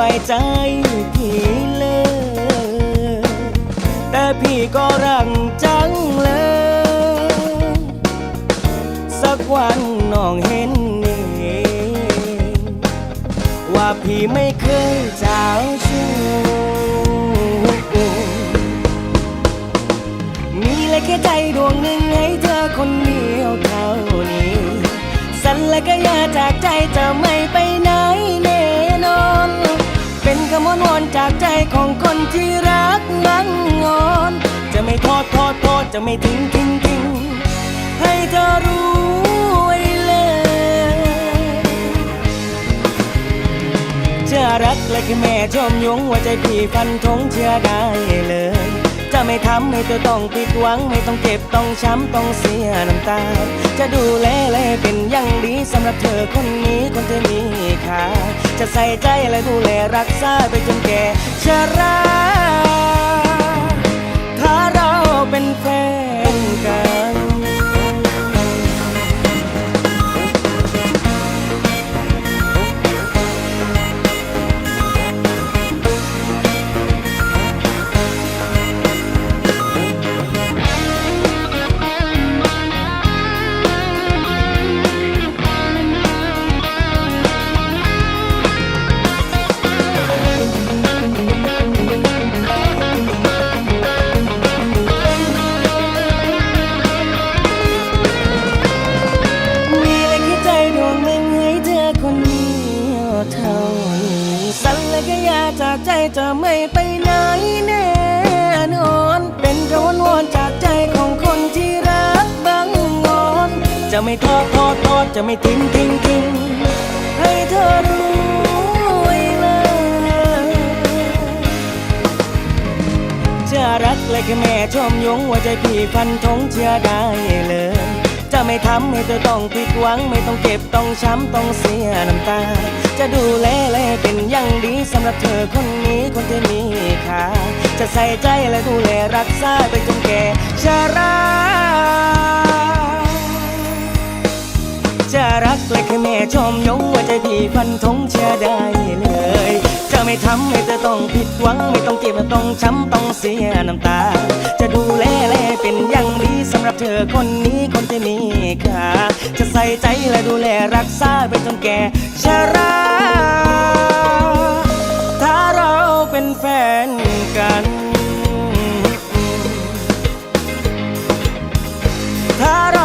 ไว้ใจพี่เลย แต่พี่ก็รักจังเลย สักวันน้องเห็นเองว่าพี่ไม่เคยเจ้าชู้มีเลยแค่ใจดวงหนึ่งให้เธอคนเดียวเท่านี้ สัญและก็อยาจากใจจะไม่ไป มนวอนวอนจากใจของคนที่รักบังงอน จะไม่ทอดทอดทอดจะไม่ทิ้งทิ้งทิ้งให้เธอรู้ไว้เลยจะรักและแค่แม่ชมยงว่าใจพี่ฟันธงเชื่อได้เลย จะไม่ทำให้เธอต้องผิดหวัง ไม่ต้องเจ็บต้องช้ำต้องเสียน้ำตา จะดูแลและเป็นอย่างดีสำหรับเธอคนนี้คนที่มีค่าจะใส่ใจและดูแลรักษาไปจนแก่ชรา จะไม่ไปไหนแน่นอน เป็นคำวอนวอนจากใจของคนที่รักบังงอน จะไม่ทอดทอดทอดจะไม่ทิ้งทิ้งทิ้งให้เธอรู้เลยจะรักและแค่แม่ชมยงว่าใจพี่ฟันธงเชื่อได้เลย ไม่ทำให้เธอต้องผิดหวัง ไม่ต้องเจ็บต้องช้ำต้องเสียน้ำตา จะดูแลและเป็นอย่างดีสำหรับเธอคนนี้คนที่มีค่าจะใส่ใจและดูแลรักษาไปจนแก่ชราจะรักและแค่แม่ชมยงว่าใจพี่ฟันธงเชื่อได้เลย จะไม่ทำให้เธอต้องผิดหวัง ไม่ต้องเจ็บต้องช้ำต้องเสียน้ำตา จะดูแลแลเป็นอย่างดีสำหรับเธอคนนี้คนที่มีค่าจะใส่ใจและดูแลรักษาไปจนแก่ชราถ้าเราเป็นแฟนกันถ้า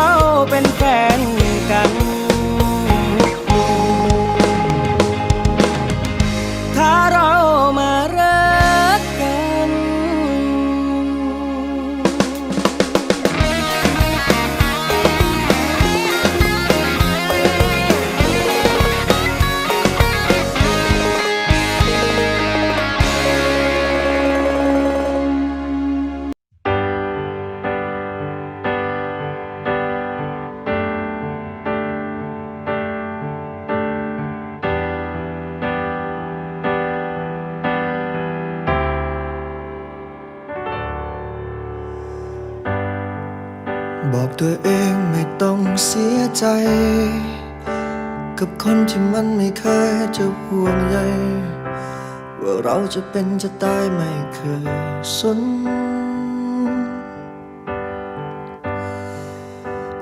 บอกตัวเองไม่ต้องเสียใจ กับคนที่มันไม่เคยจะห่วงใยว่าเราจะเป็นจะตายไม่เคยสน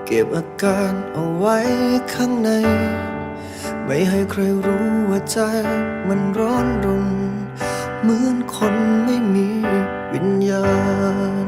เก็บอาการเอาไว้ข้างใน ไม่ให้ใครรู้ว่าใจมันร้อนรนเหมือนคนไม่มีวิญญาณ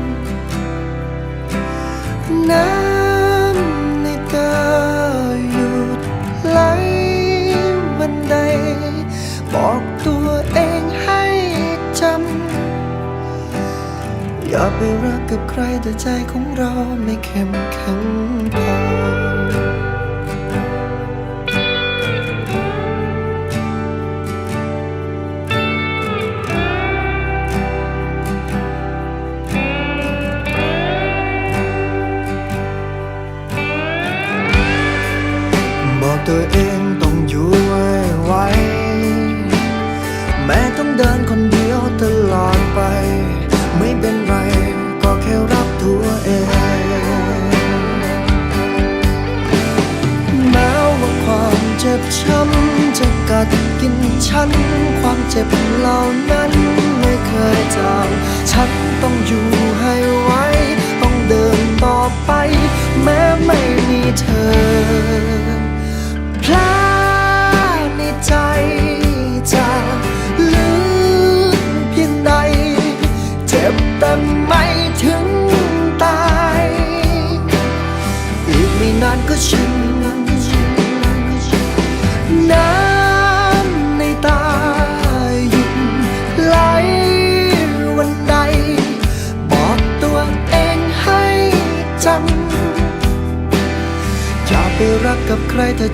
ไปรักกับใครแต่ใจของเราไม่เข้มแข็งพอบอกตัวเอง เจ็บเหล่านั้นไม่เคยจางฉันต้องอยู่ให้ไว ต้องเดินต่อไป แม้ไม่มีเธอ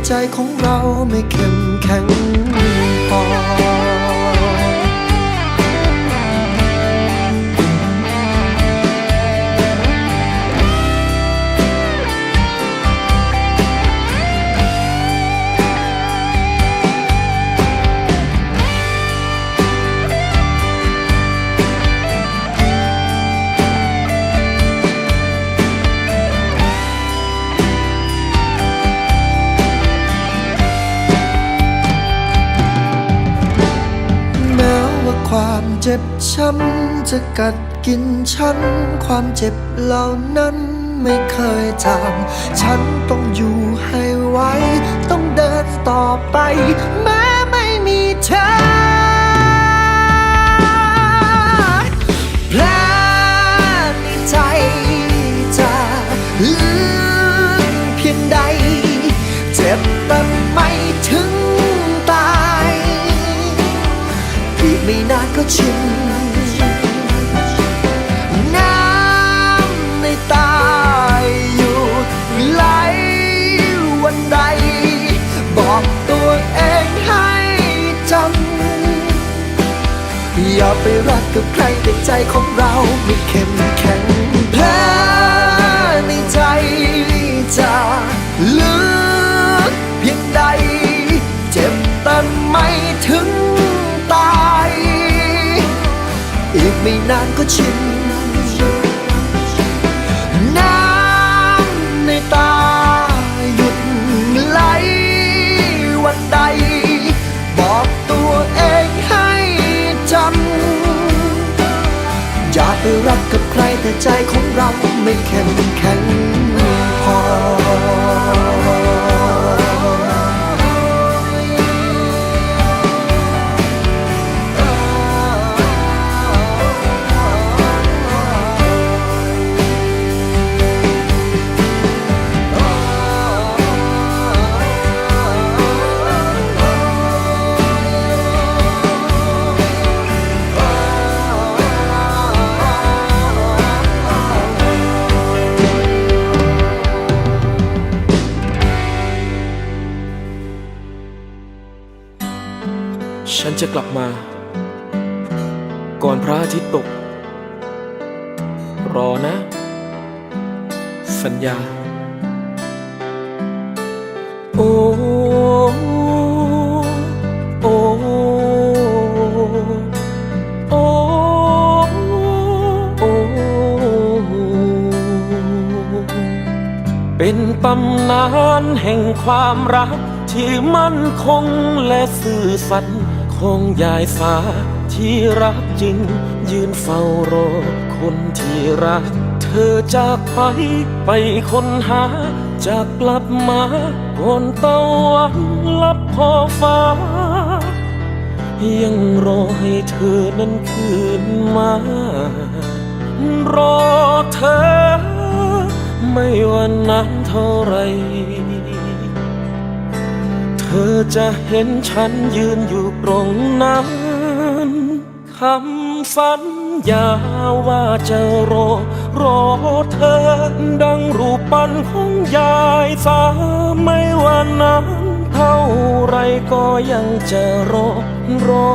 ใค ช้ำจะกัดกินฉัน ความเจ็บเหล่านั้นไม่เคยจาง ฉันต้องอยู่ให้ไหวต้องเดินต่อไปแม้ไม่มีเธอแผลในใจจะลึกเพียงใด เจ็บแต่ไม่ถึงตายอีกไม่นานก็ชินำอย่าไปรักกับใครแต่ใจของเราไม่เข้มแข็งแผลในใจจะลึกเพียงใด เจ็บแต่ไม่ถึงตาย อีกไม่นานก็ชิน ใจของเราไม่เข้มแข็ง ฉันจะกลับมา ก่อนพระอาทิตย์ตก รอนะ สัญญา โอ้โอ้โอ้โอ้เป็นตำนานแห่งความรักที่มั่นคงและซื่อสัตย์ ของยายสาที่รักจริง ยืนเฝ้ารอคนที่รัก เธอจากไปไปคนหาจะกลับมาก่อนตะวันลับขอฟ้า ยังรอให้เธอนั้นคืนมา รอเธอ ไม่ว่านานเท่าไหร อจะเห็นฉันยืนอยู่ตรงนั้นคำสัญญาว่าจะรอ รอเธอ ดังรูปปั้นของยายสาไม่ว่านั้นเท่าไรก็ยังจะรอ รอ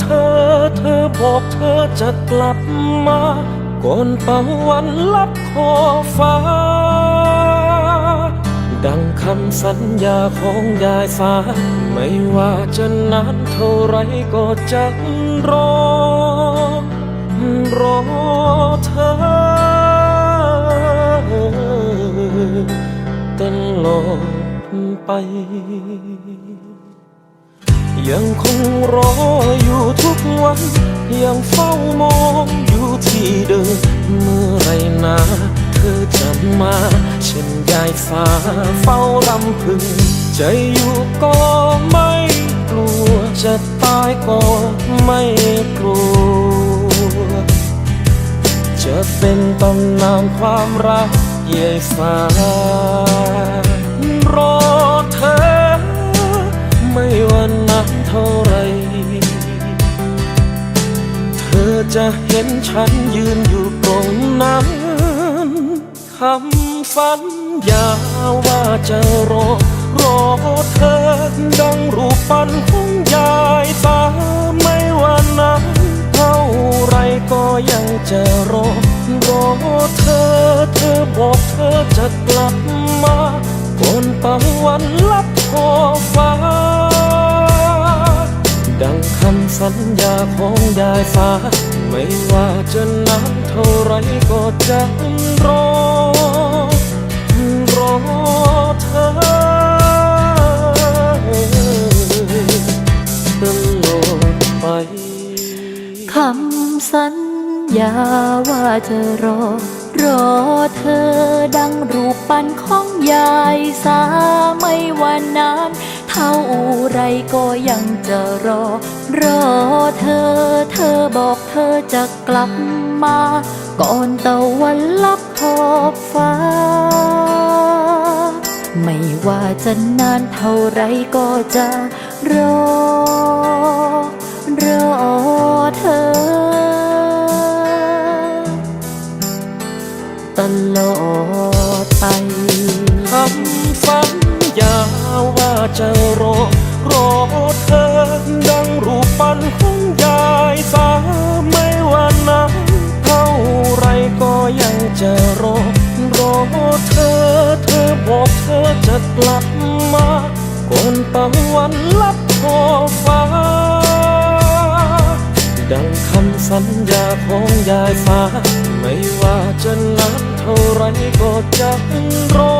เธอ เธอบอกเธอจะกลับมาก่อนตะวันลับขอฟ้า ดังคำสัญญาของยายสาไม่ว่าจะนานเท่าไรก็จะรอ รอเธอตลอดไปยังคงรออยู่ทุกวัน ยังเฝ้ามองอยู่ที่เดิม เมื่อไรนะเธอจะมา ยายสาเฝ้าลำพึงใจอยู่ก็ไม่กลัว จะตายก็ไม่กลัว จะเป็นตำนานความรักยายสารอเธอ ไม่ว่านานเท่าไร เธอจะเห็นฉันยืนอยู่ตรงนั้นคำสัญ ญาว่าจะรอ รอเธอ ดังรูปปั้นของยายสาไม่ว่านานเท่าไรก็ยังจะรอ รอเธอ เธอบอกเธอจะกลับมาก่อนตะวันลับขอบฟ้า ดังคำสัญญาของยายสาไม่ว่าจะนานเท่าไรก็จะรอ เธอตลอดไปคำสัญญาว่าจะรอ รอเธอดังรูปปั้นของยายสาไม่ว่านานเท่าไรก็ยังจะรอ รอเธอ เธอบอกเธอจะกลับมา ก่อนตะวันลับขอบฟ้า ไม่ว่าจะนานเท่าไรก็จะรอ รอเธอ ตลอดไปคำสัญญาว่าจะรอ รอเธอ ดังรูปปั้นของ จะกลับมาก่อนตะวันลับขอบฟ้า ดังคำสัญญาของยายฟ้า ไม่ว่าจะนานเท่าไรก็จะรอ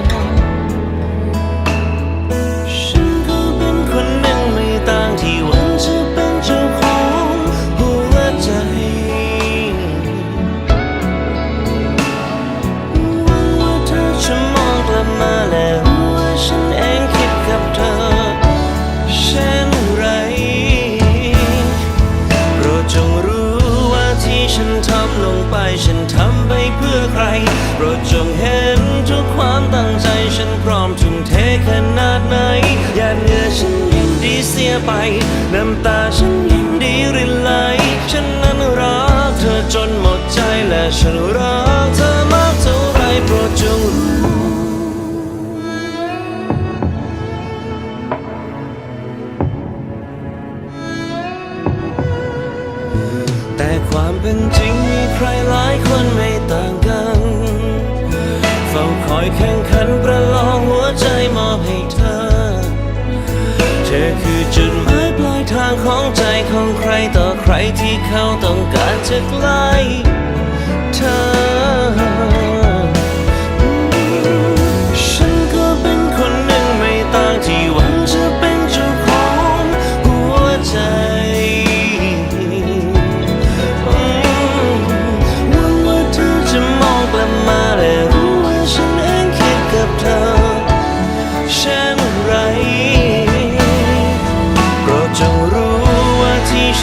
ฉันทำลงไป ฉันทำไปเพื่อใคร โปรดจงเห็นทุกความตั้งใจ ฉันพร้อมทุ่มเทขนาดไหนหยาดเหงื่อฉันยินดีเสียไป น้ำตาฉันยินดีรินไหล ฉันนั้นรักเธอจนหมดใจและฉันรักเธอมากเท่าไรโปรดจงรู้ เป็นจริงมีใครหลายคนไม่ต่างกันเฝ้าคอยแข่งขันประลองหัวใจมอบให้เธอ เธอคือจุดหมายปลายทางของใจของใครต่อใครที่เขาต้องการจะใกล้เธอ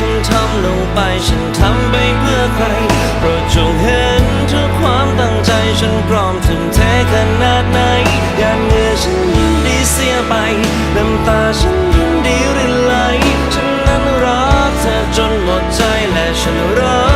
ฉันทำลงไป ฉันทำไปเพื่อใครโปรดจงเห็นทุกความตั้งใจฉันพร้อมทุ่มเทขนาดไหนยานเงื่อฉันยินดีเสียไป น้ำตาฉันยินดีรินไหลฉันนั้นรักเธอจนหมดใจและฉันรัก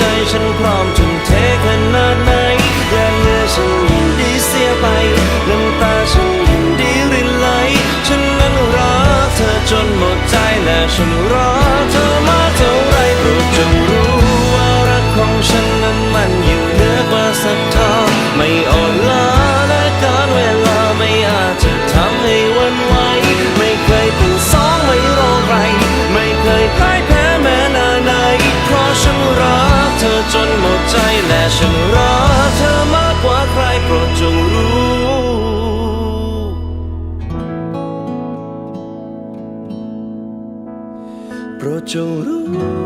ใจฉันพร้อมทุ่มเทขนาดไหนแรงเงือฉันยินดีเสียไปน้ำตาฉันยินดีรินไหล ฉันนั้นรักเธอจนหมดใจและฉันรักเธอ เธอจนหมดใจและฉันรักเธอมากกว่าใครโปรดจงรู้โปรดจงรู้